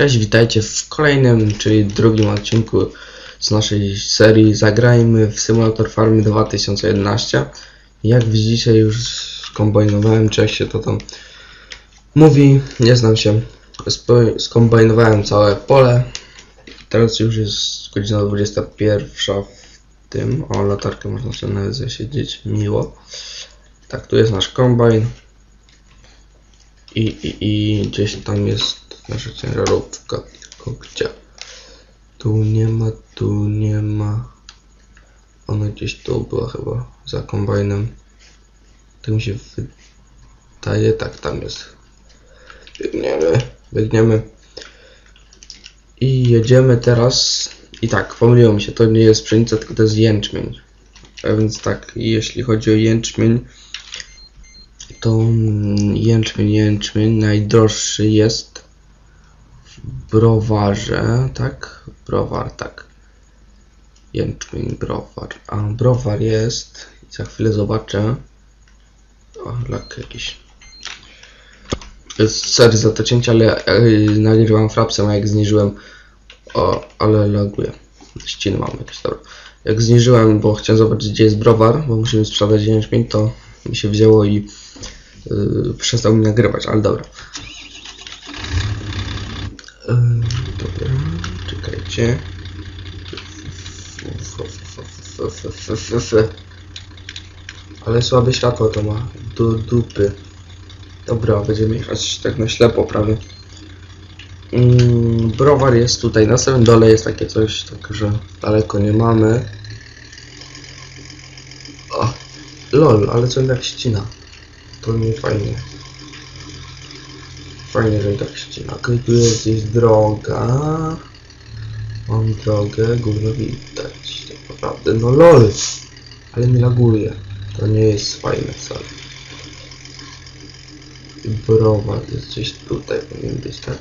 Cześć, witajcie w kolejnym, czyli drugim odcinku z naszej serii Zagrajmy w Simulator Farmy 2011. Jak widzicie już skombinowałem, czy jak się to tam mówi, nie znam się. Skombinowałem całe pole. Teraz już jest godzina 21 w tym. O, latarkę można sobie nawet zasiedzieć, miło. Tak, tu jest nasz kombajn. I, i, I gdzieś tam jest nasza ciężarówka. Gdzie? Tu nie ma, tu nie ma. Ona gdzieś tu była chyba za kombajnem. Tak mi się wydaje. Tak, tam jest. Biegniemy, biegniemy. I jedziemy teraz. I tak, pomyliło mi się, to nie jest pszenica, tylko to jest jęczmień. A więc tak, jeśli chodzi o jęczmień, to mm, jęczmień, jęczmień najdroższy jest browarze, tak? Browar, tak. Jęczmień, browar. A browar jest, za chwilę zobaczę. O, lak jakiś. Sorry za to cięcie, ale e, nagrywam frapsem, a jak zniżyłem. O, ale laguje. Ściny mam jakieś, dobra. Jak zniżyłem, bo chciałem zobaczyć gdzie jest browar, bo musimy sprzedać jęczmień, to mi się wzięło i yy, przestał mi nagrywać, ale dobra. Dobra, czekajcie. Ale słabe światło to ma. Do dupy. Dobra, będziemy jechać tak na ślepo prawie. Mm, browar jest tutaj na samym dole jest takie coś, tak że daleko nie mamy. O, lol, ale co tak ścina? To nie fajnie. Fajnie, że tak ścina. Okej, tu jest gdzieś droga. Mam drogę, gówno widać. Tak naprawdę, no lol. Ale mi laguje. To nie jest fajne wcale. I browar jest gdzieś tutaj, powinien być tak.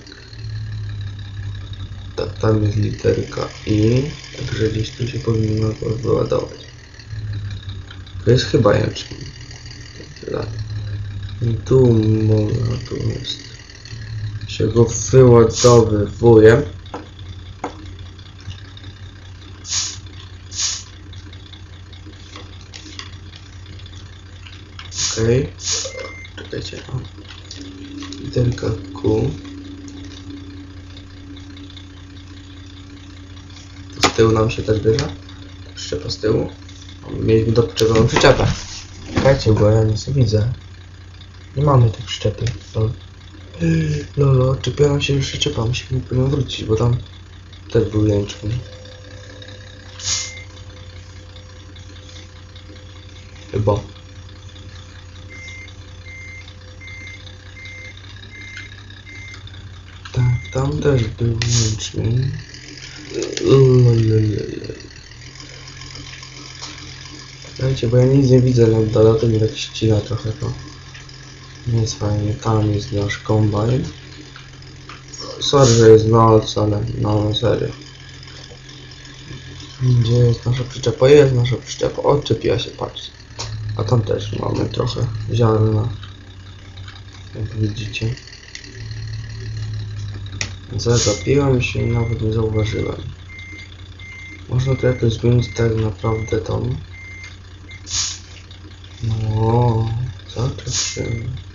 Tak, tam jest literka I, także gdzieś tu się powinno to wyładować. To jest chyba jęczmień. I tu można, tu jest. Się go wyładowywuje. Okej. Okay. Czekajcie. O. Literka Q. Z tyłu nam się też bierze. Szczepa z tyłu. Mieliśmy doczepioną przyczepę. Czekajcie, bo ja nic nie widzę. Nie mamy tej przyczepy. Lol. Lolo, czepiona się już przyczepa, musimy po nią wrócić, bo tam też był jęczmień. Chyba. Tak, tam też był jęczmień. Słuchajcie, bo ja nic nie widzę dole, to mi tak ścina trochę to. Jest fajnie, tam jest nasz kombajn. Sorry, że jest noc, ale no serio. Gdzie jest nasza przyczepa? Jest nasza przyczepa, odczepiła się, patrzcie. A tam też mamy trochę ziarna. Jak widzicie. Zagapiłem się i nawet nie zauważyłem. Można to jakoś zmienić tak naprawdę tą. No. Czekajcie.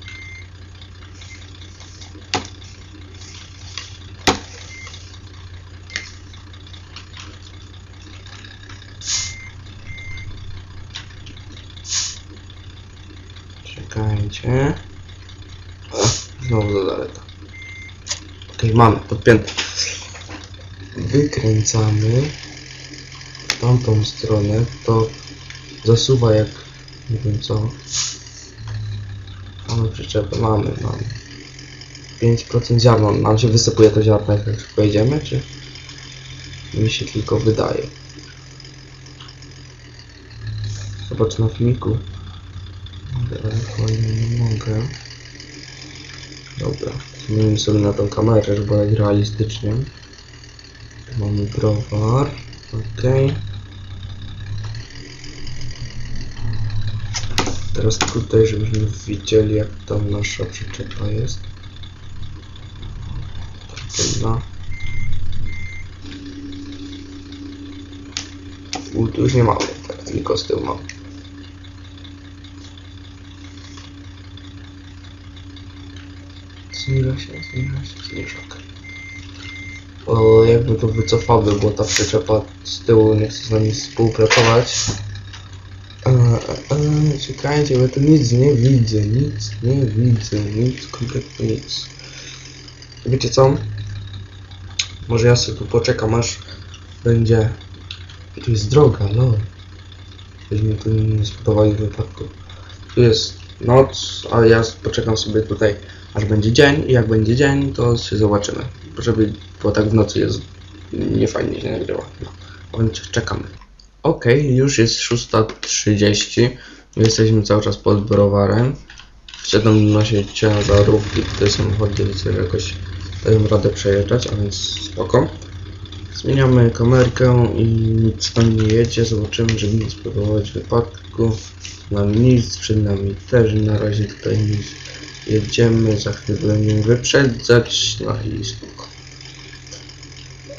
O, znowu za daleko. Okej, mamy, podpięte. Wykręcamy w tamtą stronę, to zasuwa jak nie wiem co. Mamy przyczepę, mamy, mamy. 5% ziarna, nam się wysypuje to ziarno jak już pojedziemy, czy mi się tylko wydaje? Zobacz na filmiku daleko i nie mogę. Dobra, zmienimy sobie na tą kamerę, żeby grać realistycznie. Tu mamy browar, Teraz tutaj, żebyśmy widzieli jak tam nasza przyczepa jest. Trudna. U, tu już nie mamy, tak, tylko z tyłu mamy. Zniża się, zniża się, zniża, okej. O, jakby to wycofały, bo ta przyczepa z tyłu nie chce z nami współpracować. E, e, czekajcie, bo tu nic nie widzę, nic nie widzę, nic, kompletnie nic. Wiecie co? Może ja sobie tu poczekam aż będzie... Tu jest droga, no. Byśmy tu nie spudowali wypadku. Tu jest noc, a ja poczekam sobie tutaj aż będzie dzień i jak będzie dzień, to się zobaczymy. Żeby, bo tak w nocy jest niefajnie się nagrywa. No. Więc czekamy. Okej, już jest 6.30. Jesteśmy cały czas pod browarem. Wsiadam na się ciężarówki, tutaj samochody, widzę, że jakoś dają radę przejeżdżać, a więc spoko. Zmieniamy kamerkę i nic tam nie jedzie. Zobaczymy, żeby nie spowodować wypadku. Nam nic, przed nami też na razie tutaj nic. Jedziemy, za chwilę wyprzedzać, no i spoko.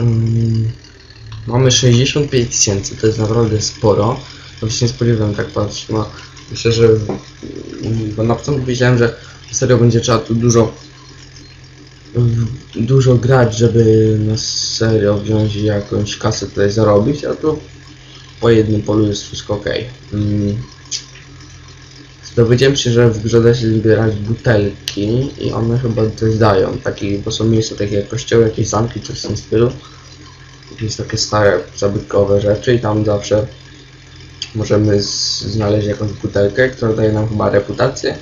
Ym, mamy 65 tysięcy, to jest naprawdę sporo. No się nie spodziewałem tak patrzeć. No, myślę, że ym, bo na początku wiedziałem, że serio będzie trzeba tu dużo dużo grać, żeby na serio wziąć jakąś kasę tutaj zarobić, a tu po jednym polu jest wszystko ok. Dowiedziałem się, że w grze da się zbierać butelki i one chyba coś dają, takie, bo są miejsca takie jak kościoły, jakieś zamki, coś w tym stylu. Jakieś takie stare, zabytkowe rzeczy i tam zawsze możemy znaleźć jakąś butelkę, która daje nam chyba reputację.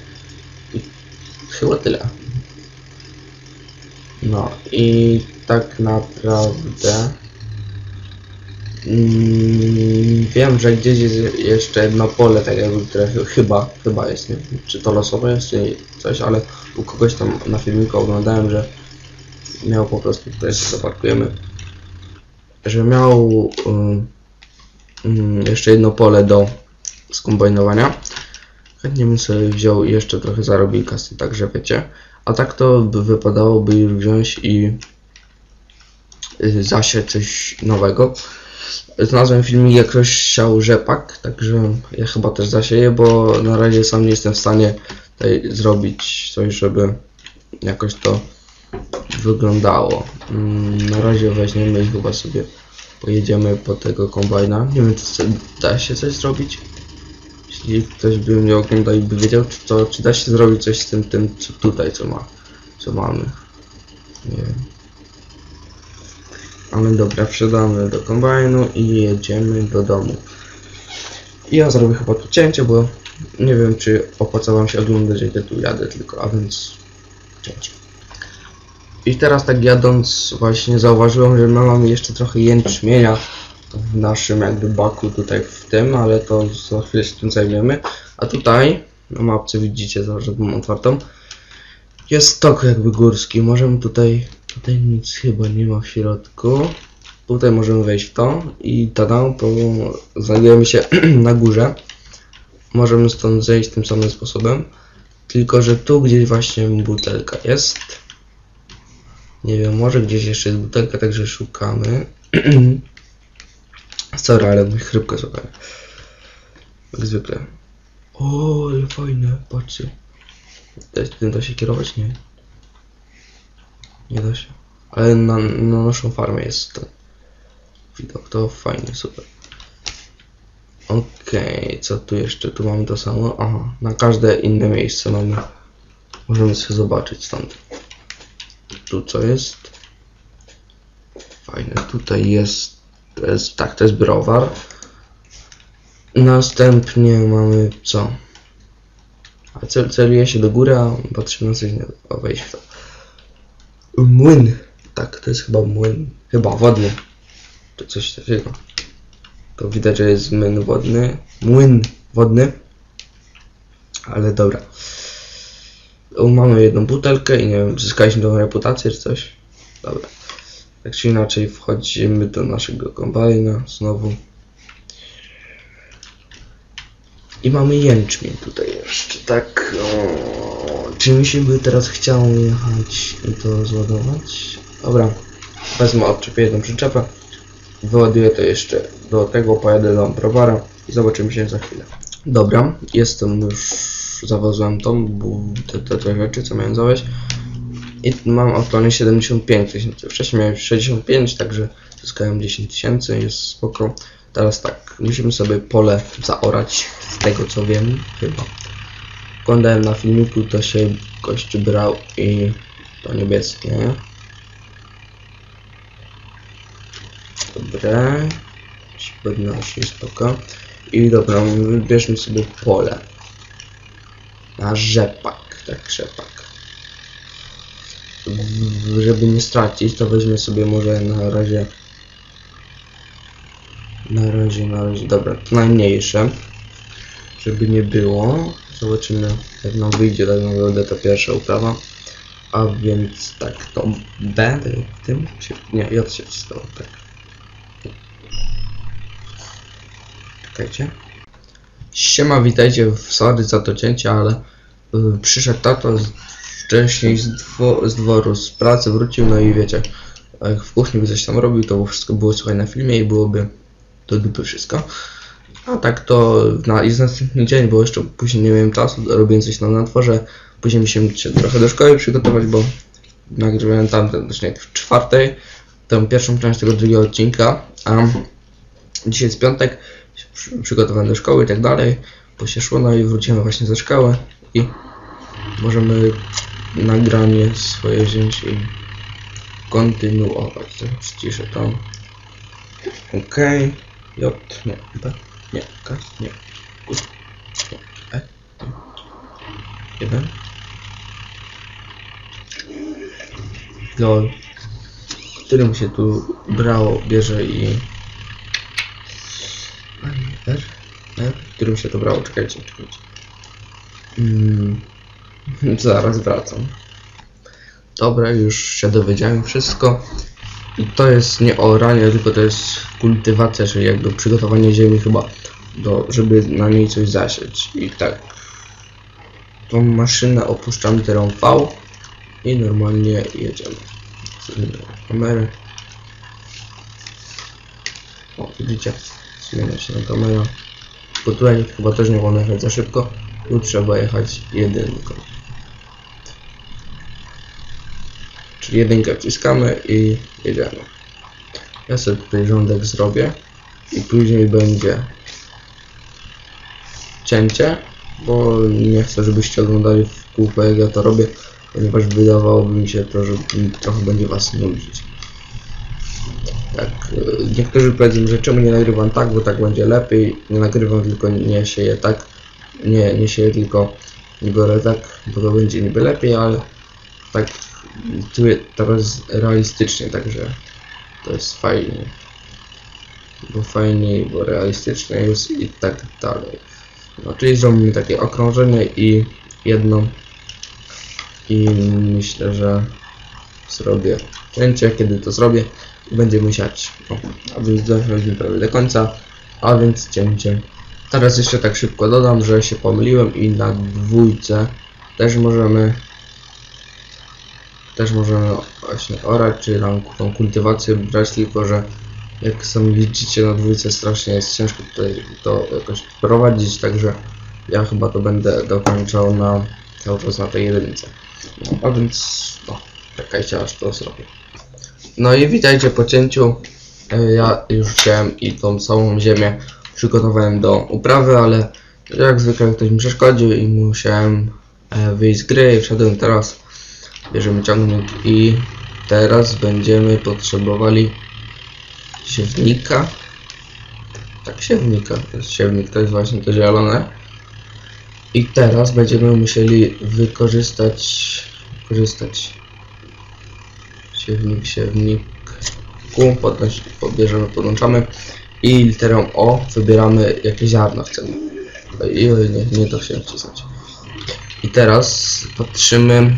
I chyba tyle. No i tak naprawdę mm, wiem, że gdzieś jest jeszcze jedno pole, tak jakby, ch- chyba, chyba jest, nie wiem, czy to losowe jest, czy coś, ale u kogoś tam na filmiku oglądałem, że miał po prostu, tutaj zaparkujemy, że miał ym, ym, jeszcze jedno pole do skombajnowania. Chętnie bym sobie wziął i jeszcze trochę zarobił kasy, także wiecie. A tak to by wypadałoby wziąć i y, zasiać coś nowego. Znalazłem filmik jak ktoś siał rzepak, także ja chyba też zasieję, bo na razie sam nie jestem w stanie tutaj zrobić coś, żeby jakoś to wyglądało. Mm, Na razie weźmiemy i chyba sobie pojedziemy po tego kombajna. Nie wiem, czy da się coś zrobić. Jeśli ktoś by mnie oglądał i by wiedział, czy, to, czy da się zrobić coś z tym, tym co tutaj, co ma, co mamy. Nie wiem. Ale dobra, wsiadamy do kombajnu i jedziemy do domu. Ja zrobię chyba tu cięcie, bo nie wiem, czy opłaca wam się oglądać, jak ja tu jadę tylko, a więc cięcie. I teraz tak jadąc właśnie zauważyłem, że my mamy jeszcze trochę jęczmienia w naszym jakby baku tutaj w tym, ale to za chwilę się tym zajmiemy. A tutaj na mapce widzicie, że mam otwartą, jest tok jakby górski. Możemy tutaj, tutaj nic chyba nie ma w środku. Tutaj możemy wejść w to i tada, to znajdujemy się na górze. Możemy stąd zejść tym samym sposobem. Tylko, że tu gdzieś właśnie butelka jest. Nie wiem, może gdzieś jeszcze jest butelka, także szukamy. Sorry, ale mój chrypkę złapałem. Jak zwykle. O, ale fajne, patrzcie. Da- Tym da się kierować? Nie. Nie da się. Ale na, na naszą farmę jest ten widok, to fajnie, super. Okej, co tu jeszcze? Tu mamy to samo. Aha, na każde inne miejsce mamy. Możemy sobie zobaczyć stąd. Tu co jest? Fajne, tutaj jest, to jest, tak, to jest browar. Następnie mamy co? A cel, celuje się do góry, a patrzymy na coś nie o wejść w to. Młyn. Tak, to jest chyba młyn. Chyba wodny. Czy coś takiego. To widać, że jest młyn wodny. Młyn wodny. Ale dobra. Mamy jedną butelkę i nie wiem, zyskaliśmy tą reputację czy coś. Dobra. Tak czy inaczej wchodzimy do naszego kombajna znowu. I mamy jęczmień tutaj jeszcze, tak. O, czy mi się by teraz chciało jechać i to zładować? Dobra, wezmę odczepię jedną przyczepę wyładuję to jeszcze do tego, pojadę do browara i zobaczymy się za chwilę. Dobra, jestem już, zawoziłem tą, te, te, te rzeczy, co miałem zawieźć. I mam aktualnie 75 tysięcy. Wcześniej miałem 65, także zyskałem 10 tysięcy, jest spoko. Teraz tak, musimy sobie pole zaorać, z tego co wiem, chyba. Oglądałem na filmiku, to się gość brał i to niebieskie. Dobre. Podnosi spoko. I dobra, wybierzmy sobie pole. Na rzepak, tak rzepak. Żeby nie stracić, to weźmie sobie może na razie. Na razie, na razie, dobra, to najmniejsze. Żeby nie było. Zobaczymy, jak nam wyjdzie tak naprawdę ta pierwsza uprawa. A więc tak, to B w tym się, nie, J się wciskało, tak. Czekajcie. Siema, witajcie w sorry za to cięcie, ale y, przyszedł tato z, wcześniej z, dwo, z dworu, z pracy, wrócił, no i wiecie, jak w kuchni by coś tam robił, to wszystko było słuchaj na filmie i byłoby do dupy wszystko. A tak to na, jest następny dzień, bo jeszcze później nie miałem czasu, robiłem coś tam na dworze, później musiałem się trochę do szkoły przygotować, bo nagrywałem tam, nie, w czwartej, tę pierwszą część tego drugiego odcinka, a dzisiaj jest piątek, przygotowałem do szkoły i tak dalej, bo się szło, no i wróciłem właśnie ze szkoły i możemy nagranie swoje wziąć i kontynuować. Tak, Ściszę to. OK. J, nie, B, nie, K, nie, U, nie, E, T. jeden. Lol. Którym się tu brało, bierze i... Nie, R? R? Którym się to brało? Czekajcie, czekajcie. Mm. Zaraz wracam. Dobra, już się dowiedziałem wszystko. To jest nie oranie, tylko to jest kultywacja, czyli jakby przygotowanie ziemi chyba, do, żeby na niej coś zasieć. I tak. Tą maszynę opuszczam literą V i normalnie jedziemy. Kamerę. O, widzicie? Zmienia się na kamera. Bo tutaj chyba też nie wolno jechać za szybko. Tu trzeba jechać jedynką. Czyli jedynkę wciskamy i jedziemy. Ja sobie tutaj rządek zrobię i później będzie cięcie, bo nie chcę, żebyście oglądali w kółko jak ja to robię, ponieważ wydawałoby mi się to, że trochę będzie was nudzić. Tak, y, niektórzy powiedzą, że czemu nie nagrywam tak, bo tak będzie lepiej. Nie nagrywam tylko nie sieję tak, nie, nie sieję tylko biorę tak, bo to będzie niby lepiej, ale tak jest teraz realistycznie, także to jest fajnie. Bo fajniej, bo realistycznie jest i tak dalej. No, czyli zrobimy takie okrążenie i jedno. I myślę, że zrobię cięcie, kiedy to zrobię i będziemy siać. O, a więc prawie do końca, a więc cięcie. Teraz jeszcze tak szybko dodam, że się pomyliłem i na dwójce też możemy też możemy właśnie orać, czy tam tą kultywację brać, tylko że jak sami widzicie na dwójce strasznie jest ciężko tutaj to jakoś prowadzić, także ja chyba to będę dokończał na cały czas na tej jedynce. No, a więc no, czekajcie aż to zrobię. No i witajcie po cięciu. E, Ja już wziąłem i tą całą ziemię przygotowałem do uprawy, ale jak zwykle ktoś mi przeszkodził i musiałem e, wyjść z gry i wszedłem teraz bierzemy ciągnik i teraz będziemy potrzebowali siewnika. Tak siewnika to jest siewnik to jest właśnie to zielone. I teraz będziemy musieli wykorzystać wykorzystać siewnik siewnik ku podnoś, pobierzemy podłączamy i literą O wybieramy jakie ziarno chcemy. I nie, nie to się wcisnąć. I teraz patrzymy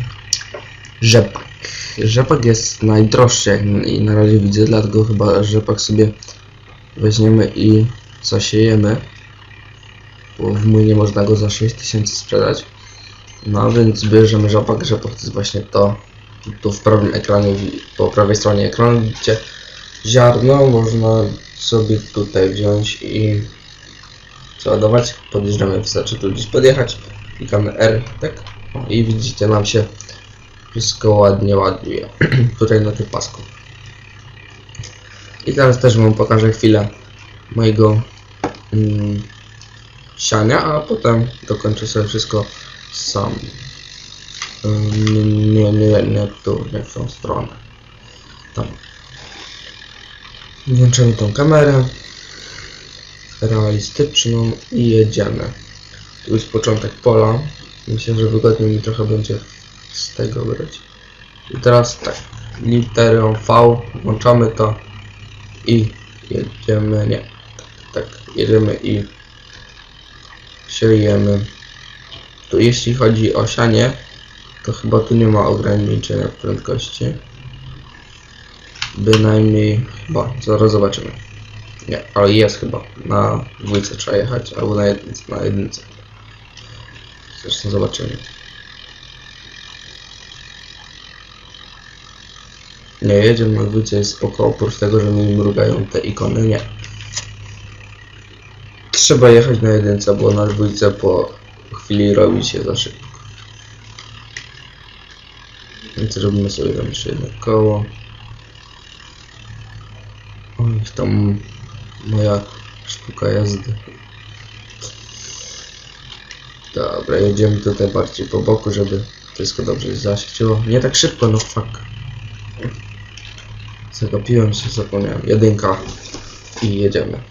rzepak. Rzepak jest najdroższy jak na razie widzę, dlatego chyba rzepak sobie weźmiemy i zasiejemy. Bo w młynie można go za 6000 sprzedać. No więc bierzemy rzepak. Rzepak to jest właśnie to. Tu w prawym ekranie, po prawej stronie ekranu widzicie. ziarno można sobie tutaj wziąć i załadować. Podjeżdżamy, wystarczy tu gdzieś podjechać. Klikamy R, tak? I widzicie, nam się wszystko ładnie ładuje. tutaj na tym pasku. I teraz też wam pokażę chwilę mojego mm, siania, a potem dokończę sobie wszystko sam. Ym, Nie, nie, nie tu, nie w tą stronę. Tam. Włączamy tą kamerę realistyczną i jedziemy. Tu jest początek pola. Myślę, że wygodniej mi trochę będzie z tego brać. I teraz tak, literą V włączamy to i jedziemy, nie, tak, jedziemy i siejemy. Tu jeśli chodzi o sianie, to chyba tu nie ma ograniczenia prędkości. Bynajmniej chyba, zaraz zobaczymy. Nie, ale jest chyba. Na dwójce trzeba jechać, albo na jedynce. Na jedynce. Zresztą zobaczymy. Nie, jedziemy na dwójce, jest spoko, oprócz tego, że mi mrugają te ikony, nie. Trzeba jechać na jedynce, bo na dwójce po chwili robi się za szybko. Więc zrobimy sobie tam jeszcze jedno koło. Oj, tam moja sztuka jazdy. Dobra, jedziemy tutaj bardziej po boku, żeby wszystko dobrze zaświeciło. Nie tak szybko, no fuck. Zagapiłem się, zapomniałem. Jedynka i jedziemy.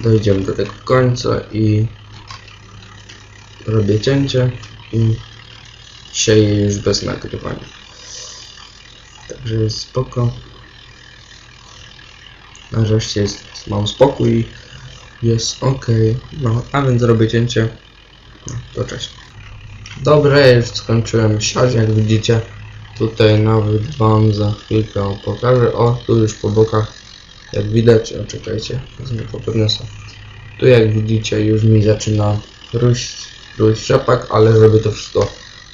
Dojdziemy do tego końca i robię cięcie i sieję już bez nagrywania. Także jest spoko. Nareszcie jest, mam spokój, jest ok. No, a więc robię cięcie. No, to cześć. Dobra, już skończyłem siać, jak widzicie. Tutaj nawet wam za chwilkę pokażę. O, tu już po bokach, jak widać, o, czekajcie, wezmę. Tu jak widzicie już mi zaczyna róść, róść rzepak, ale żeby to wszystko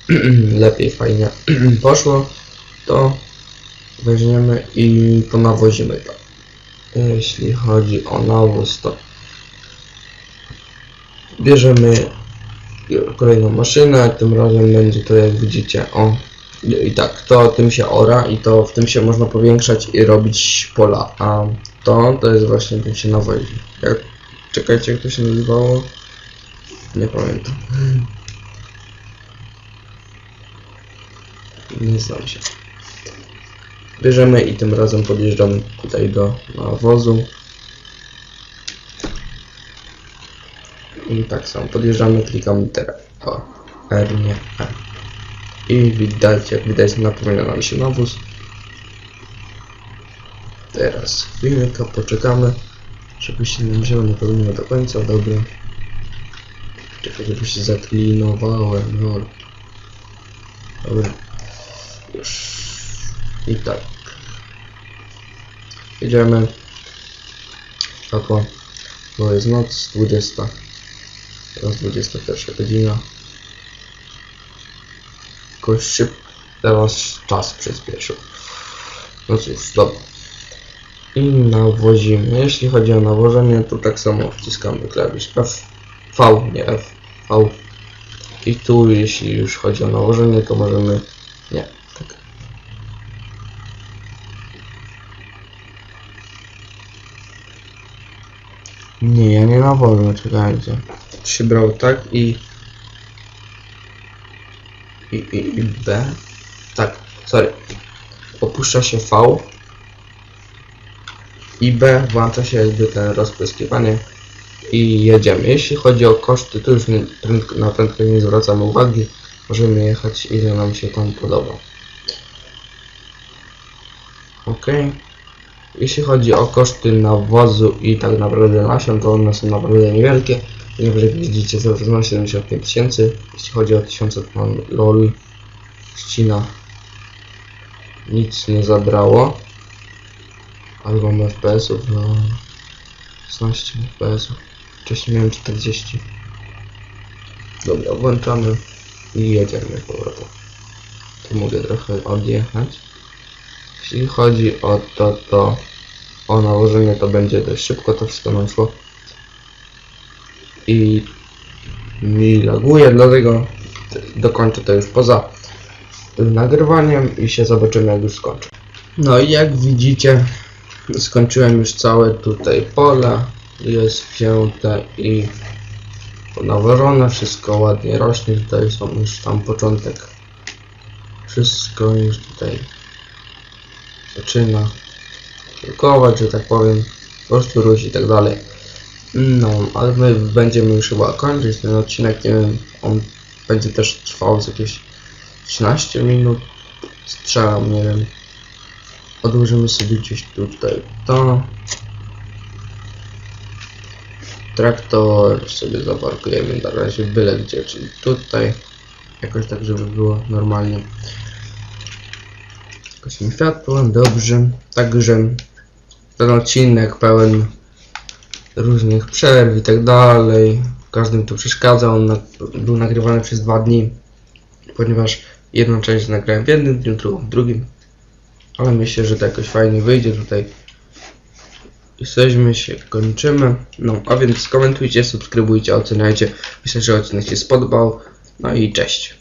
lepiej, fajnie poszło, to weźmiemy i ponawozimy to. Jeśli chodzi o nawóz, to bierzemy kolejną maszynę, tym razem będzie to jak widzicie, o i tak, to tym się ora i to w tym się można powiększać i robić pola, a to, to jest właśnie tym się nawozi. Jak, czekajcie, jak to się nazywało? Nie pamiętam. Nie znam się. Bierzemy i tym razem podjeżdżamy tutaj do nawozu. I tak samo podjeżdżamy, klikamy literę O, R, nie R. I widać, jak widać napomina nam się nawóz. Teraz chwilkę poczekamy, żeby się nie wzięło, powinno do końca, dobra. Czekaj, żeby się zaklinowałem, no. Dobra. Już. I tak. Idziemy. Tako. Bo jest noc, 20. Teraz 21 godzina. Jakoś szyb... Teraz czas przyspieszył. No cóż, dobra. I nawozimy. Jeśli chodzi o nawożenie, to tak samo wciskamy klawisz F. V, nie F. V. I tu, jeśli już chodzi o nałożenie, to możemy... Nie, nie nawożę, czekajcie. Się brało tak i... I, i, i B. Tak, sorry. Opuszcza się V. I B włącza się jakby ten rozpryskiwanie i jedziemy. Jeśli chodzi o koszty, to już na prędkość nie zwracamy uwagi. Możemy jechać ile nam się tam podoba. Ok. Jeśli chodzi o koszty nawozu i tak naprawdę nasion, to one są naprawdę niewielkie. Jak widzicie zarówno 75 tysięcy. Jeśli chodzi o 1000 to mam lol. Ścina. Nic nie zabrało. Ale mam FPS-ów no 16 FPS-ów. Wcześniej miałem 40. Dobra, włączamy. i jedziemy powrotem. Tu mogę trochę odjechać. Jeśli chodzi o to, to o nałożenie to będzie dość szybko to wszystko nam. I mi laguje, dlatego dokończę to już poza nagrywaniem i się zobaczymy jak już skończę. No i jak widzicie skończyłem już całe tutaj pola. Jest wzięte i nawożone, wszystko ładnie rośnie. Tutaj są już tam początek. Wszystko już tutaj zaczyna kiełkować, że tak powiem, po prostu rósł i tak dalej. No, ale my będziemy już chyba kończyć ten odcinek, nie wiem, on będzie też trwał z jakieś 13 minut, strzelam, nie wiem. Odłożymy sobie gdzieś tutaj to. Traktor sobie zaparkujemy na razie byle gdzie, czyli tutaj. Jakoś tak, żeby było normalnie. Jakoś światło, dobrze. Także ten odcinek pełen różnych przerw i tak dalej. Każdym tu przeszkadzał. On na, był nagrywany przez dwa dni, ponieważ jedną część nagrałem w jednym dniu, drugą w drugim. Ale myślę, że to jakoś fajnie wyjdzie tutaj. Jesteśmy się, kończymy. No, a więc komentujcie, subskrybujcie, oceniajcie. Myślę, że odcinek się spodobał. No i cześć.